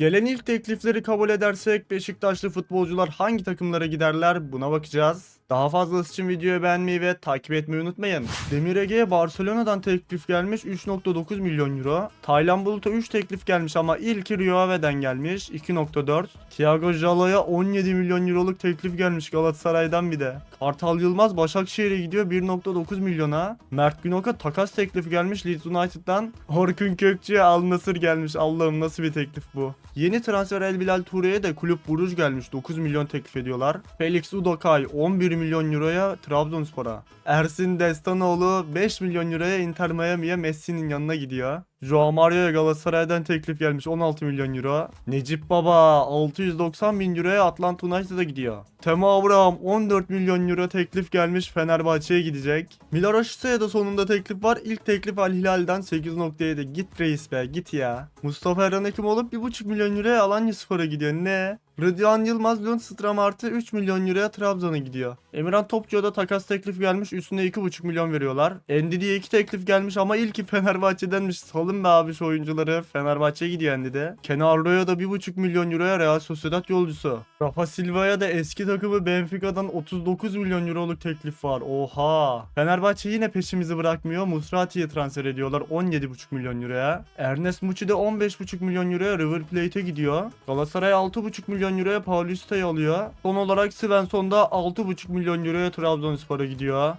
Gelen ilk teklifleri kabul edersek Beşiktaşlı futbolcular hangi takımlara giderler buna bakacağız. Daha fazlası için videoyu beğenmeyi ve takip etmeyi unutmayın. Demir Ege'ye Barcelona'dan teklif gelmiş 3.9 milyon euro. Taylan Bulut'a 3 teklif gelmiş ama ilki Rio Ave'den gelmiş 2.4. Thiago Jalo'ya 17 milyon euroluk teklif gelmiş Galatasaray'dan bir de. Kartal Yılmaz Başakşehir'e gidiyor 1.9 milyona. Mert Günok'a takas teklifi gelmiş Leeds United'dan. Orkun Kökçü'ye Al Nassr gelmiş. Allah'ım nasıl bir teklif bu. Yeni transfer El Bilal Toure'ye de kulüp Buruj gelmiş. 9 milyon teklif ediyorlar. Felix Udokay 11 milyon euroya Trabzonspor'a. Ersin Destanoğlu 5 milyon euroya Inter Miami'ye Messi'nin yanına gidiyor. Joao Mario'ya Galatasaray'dan teklif gelmiş 16 milyon euro. Necip Baba 690 bin euroya Atlanta United'a gidiyor. Tema Abraham 14 milyon euro teklif gelmiş Fenerbahçe'ye gidecek. Milaroşisa'ya da sonunda teklif var. İlk teklif Al Hilal'den 8.7. Git reis be git ya. Mustafa Erhan Ekim olup 1.5 milyon euroya Alanya Spor'a gidiyor. Ne? Rıdvan Yılmaz Lundstram artı 3 milyon euroya Trabzon'a gidiyor. Emirhan Topçu'ya da takas teklif gelmiş üstüne 2,5 milyon veriyorlar. Endidi'ye 2 teklif gelmiş ama ilki Fenerbahçe'denmiş. Salın be abi şu oyuncuları. Fenerbahçe'ye gidiyor Endidi. Kenarlo'ya da 1,5 milyon euroya Real Sociedad yolcusu. Rafa Silva'ya da eski takımı Benfica'dan 39 milyon euroluk teklif var. Oha. Fenerbahçe yine peşimizi bırakmıyor. Musrati'ye transfer ediyorlar 17,5 milyon euroya. Ernest Muçi de 15,5 milyon euroya River Plate'e gidiyor. Galatasaray 6,5 milyon euroya Paulista'yı alıyor. Son olarak Svensson da 6,5 milyon euroya Trabzonspor'a gidiyor.